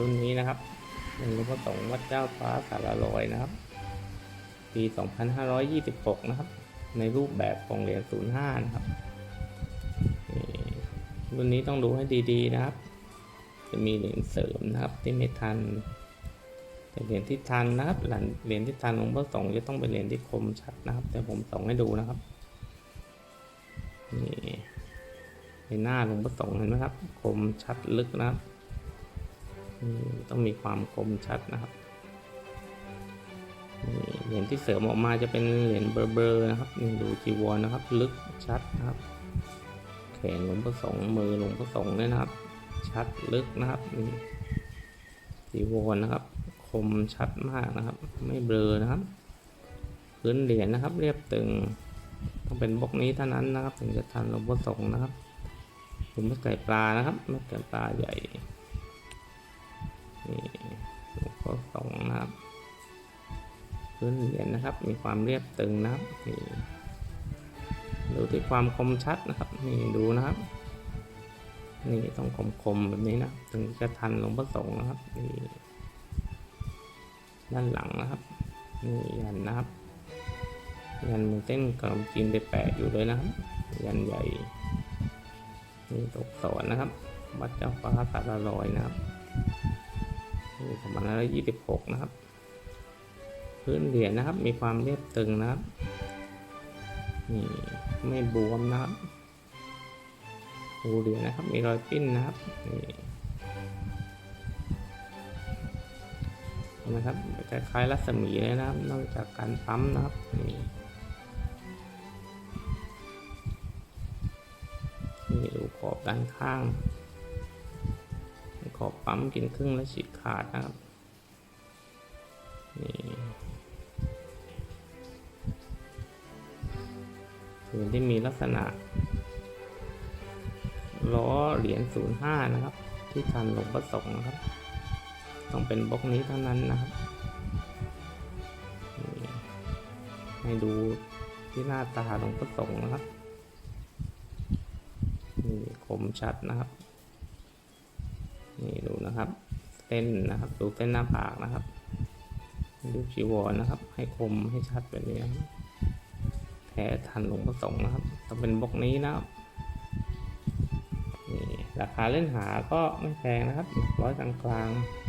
รุ่นนี้นะครับเป็นหลวงพ่อสงฆ์วัดเจ้าฟ้าสารลอยนะครับ ปี 2526 นะครับ ในรูปแบบของเหรียญ05 นะครับรุ่นนี้ต้องดูให้ดีๆนะครับ จะมีเหรียญเสริมนะครับที่ไม่ทันแต่เหรียญที่ทันนะครับเหรียญเหรียญที่ทันหลวงพ่อสงฆ์จะต้องเป็นเหรียญที่คมชัดนะครับ แต่ผมส่องให้ดูนะครับนี่ในหน้าหลวงพ่อสงฆ์เห็นไหมครับ คมชัดลึกนะครับ ต้องมีความคมชัดนะครับเหรียญที่เสริมออกมาจะเป็นเหรียญเบลอๆนะครับนี่ดูจีวรนะครับ ลึกชัดนะครับ แขนหลวงพ่อสงฆ์มือหลวงพ่อสงฆ์เนี่ยนะครับ ชัดลึกนะครับนี่จีวรนะครับ คมชัดมากนะครับ ไม่เบลอนะครับ พื้นเหรียญนะครับ เรียบตึงต้องเป็นบล็อกนี้เท่านั้นนะครับ ถึงจะทันหลวงพ่อสงฆ์นะครับเป็นเม็ดไก่ปลานะครับเม็ดไก่ปลาใหญ่ พื้นเหรียญนะครับ มีความเรียบตึงนะครับนี่ดูที่ความคมชัดนะครับนี่ดูนะครับนี่ต้องคมๆแบบนี้นะถึงจะทันหลวงพ่อสงฆ์นะครับนี่ด้านหลังนะครับนี่ยันนะครับ ยันมือเต้นขนมจีนไปแปะอยู่เลยนะครับ ยันใหญ่นี่ตกสอนนะครับวัดเจ้าฟ้าสารลอยนะครับนี่สองพันห้าร้อยยี่สิบหกนะครับ พื้นเหรียญนะครับ มีความเรียบตึงนะครับ นี่ไม่บวมนะครับหูเหรียญนะครับ มีรอยปิ้นนะครับนี่เห็นะครับคล้ายรัศมีเลยนะครับ นอกจากการปั๊มนะครับนี่นี่ดูขอบด้านข้าง ขอบปั๊มกินครึ่งแล้วฉีกขาดนะครับนี่ เหรียญที่มีลักษณะล้อเหรียญ05 นะครับ ที่ทันหลวงพ่อสงฆ์นะครับ ต้องเป็นบล็อกนี้เท่านั้นนะครับ ให้ดูที่หน้าตาหลวงพ่อสงฆ์นะครับนี่คมชัดนะครับ นี่ดูนะครับ เส้นนะครับ ดูเส้นหน้าผากนะครับดูจีวรนะครับ ให้คมให้ชัดแบบนี้นะครับ แพ้ทันหลวงประสงค์นะครับ ต้องเป็นบล็อกนี้นะครับนี่ราคาเล่นหาก็ไม่แพงนะครับร้อยกลางๆ